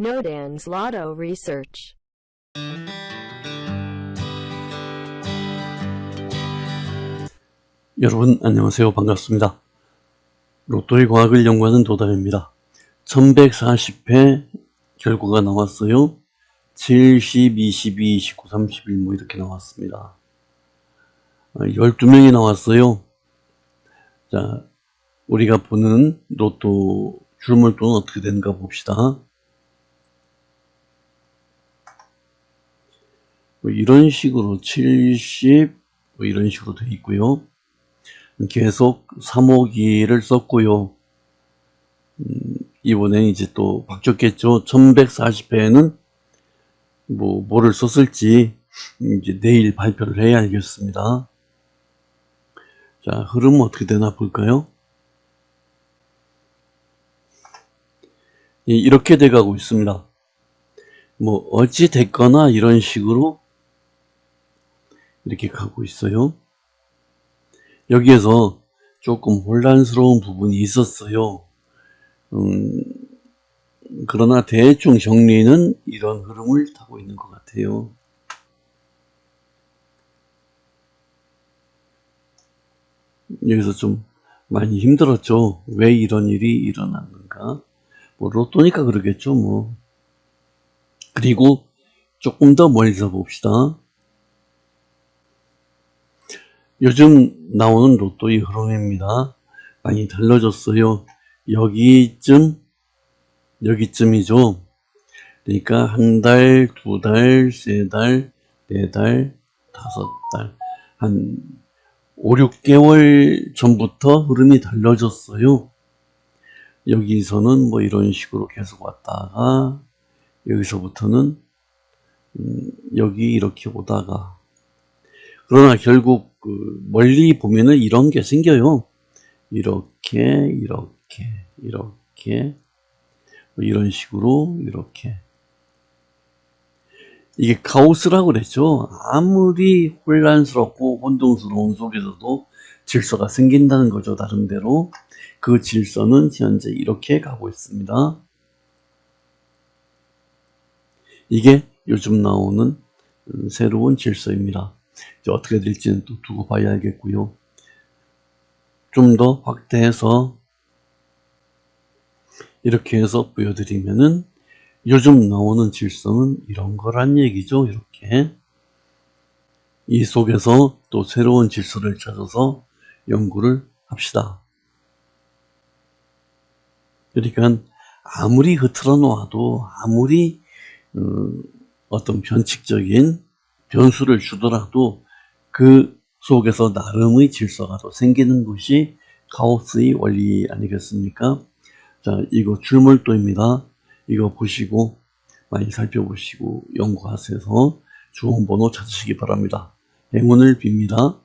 Nodan's Lotto Research. 여러분 안녕하세요. 반갑습니다. 로또의 과학을 연구하는 도담입니다. 1140회 결과가 나왔어요. 7, 10, 22, 29, 31 뭐 이렇게 나왔습니다. 12명이 나왔어요. 자 우리가 보는 로또 줄물돈은 어떻게 되는가 봅시다 뭐 이런 식으로 70, 뭐 이런 식으로 돼 있고요 계속 3호기를 썼고요. 음, 이번에 이제 또 바뀌었겠죠. 1140회에는 뭐 뭐를 썼을지 이제 내일 발표를 해야 알겠습니다. 자, 흐름은 어떻게 되나 볼까요? 예, 이렇게 돼가고 있습니다. 뭐 어찌 됐거나 이런 식으로 이렇게 가고 있어요. 여기에서 조금 혼란스러운 부분이 있었어요. 음, 그러나 대충 정리는 이런 흐름을 타고 있는 것 같아요. 여기서 좀 많이 힘들었죠. 왜 이런 일이 일어났는가? 뭐 로또니까 그러겠죠, 뭐. 그리고 조금 더 멀리서 봅시다. 요즘 나오는 로또의 흐름입니다. 많이 달라졌어요. 여기쯤, 여기쯤이죠. 그러니까 한 달, 두 달, 세 달, 네 달, 다섯 달, 한 5, 6개월 전부터 흐름이 달라졌어요. 여기서는 뭐 이런 식으로 계속 왔다가 여기서부터는 음, 여기 이렇게 오다가 그러나 결국 그 멀리 보면은 이런 게 생겨요. 이렇게 이렇게 이렇게 뭐 이런 식으로 이렇게 이게 카오스라고 그랬죠. 아무리 혼란스럽고 혼동스러운 속에서도 질서가 생긴다는 거죠. 나름대로 그 질서는 현재 이렇게 가고 있습니다. 이게 요즘 나오는 음, 새로운 질서입니다. 어떻게 될지는 또 두고 봐야 알겠고요. 좀 더 확대해서 이렇게 해서 보여드리면은 요즘 나오는 질서는 이런 거란 얘기죠. 이렇게 이 속에서 또 새로운 질서를 찾아서 연구를 합시다. 그러니까 아무리 흐트러 놓아도 아무리 음, 어떤 변칙적인 변수를 주더라도 그 속에서 나름의 질서가 또 생기는 것이 카오스의 원리 아니겠습니까? 자, 이거 줄물도입니다. 이거 보시고 많이 살펴보시고 연구하셔서 좋은 번호 찾으시기 바랍니다. 행운을 빕니다.